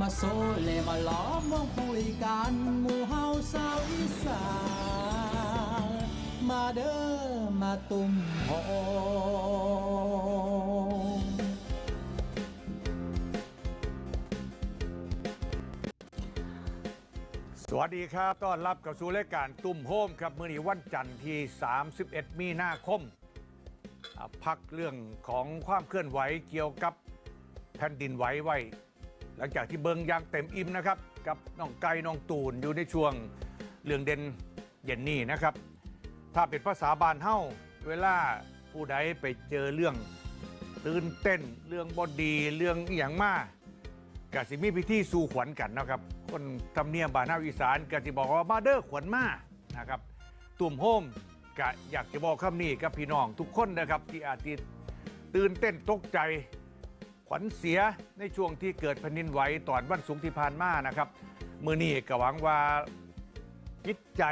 มาโซเลมาล้อมวงคุยกันหมู่เฮาสาวอีสานมาเด้อมาตุ่มโฮมสวัสดีครับ ต้อนรับกับสู่รายการตุ้มโฮมครับ มื่อนี้วันจันทร์ที่ 31 มีนาคมอะพักเรื่องของความเคลื่อนไหวเกี่ยวกับแผ่นดินไหวไว้ หลังจากที่เบิงยางเต็มอิ่มนะครับ กับน้องไก่น้องตูนอยู่ในช่วงเรื่องเด่นเย็นนี้นะครับ ถ้าเป็นภาษาบานเฮ้าเวลาผู้ใดไปเจอเรื่องตื่นเต้นเรื่องบอดีเรื่องอย่างมากกสิมีพิธีสู่ขวัญกันนะครับ คนทำเนียมบานเฮาอีสานกสิบอกว่ามาเด้อขวัญมานะครับตุ่มโฮมกะอยากจะบอกคำนี้กับพี่น้องทุกคนนะครับที่อาจจะตื่นเต้นตกใจ ขวัญเสียในช่วงที่เกิดแผ่นดินไหวตอนวันสุงที่ผ่านมานะครับ มือนี้ก็หวังว่าจิตใจ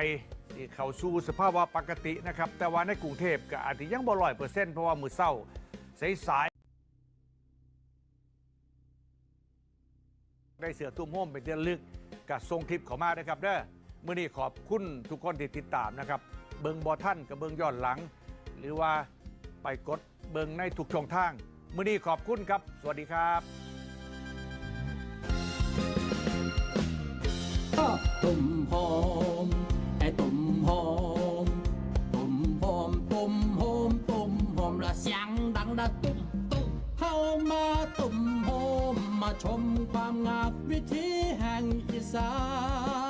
ที่เข้าสู่สภาวะปกตินะครับ แต่ว่าในกรุงเทพก็อาจจะยังบ่ร้อยเปอร์เซ็นต์เพราะว่ามือเศร้าสายๆได้เสือตุ้มโฮมเป็นที่ระลึกกับทรงคลิปเขามานะครับเด้อมื่อนี้ขอบคุณทุกคนที่ติดตามนะครับ เบิงบอท่านกับเบิงย้อนหลัง หรือว่าไปกดเบิงในทุกช่องทาง มื่อนี้ขอบคุณครับ สวัสดีครับตุ่มโฮมไอ้ตุ่มโฮมตุ่มโฮมตุ่มโฮมตุ่มโฮมละเสียงดังนะตุ่มตุ่มเข้ามาตุ่มโฮมมาชมความงามวิถีแห่งอีสาน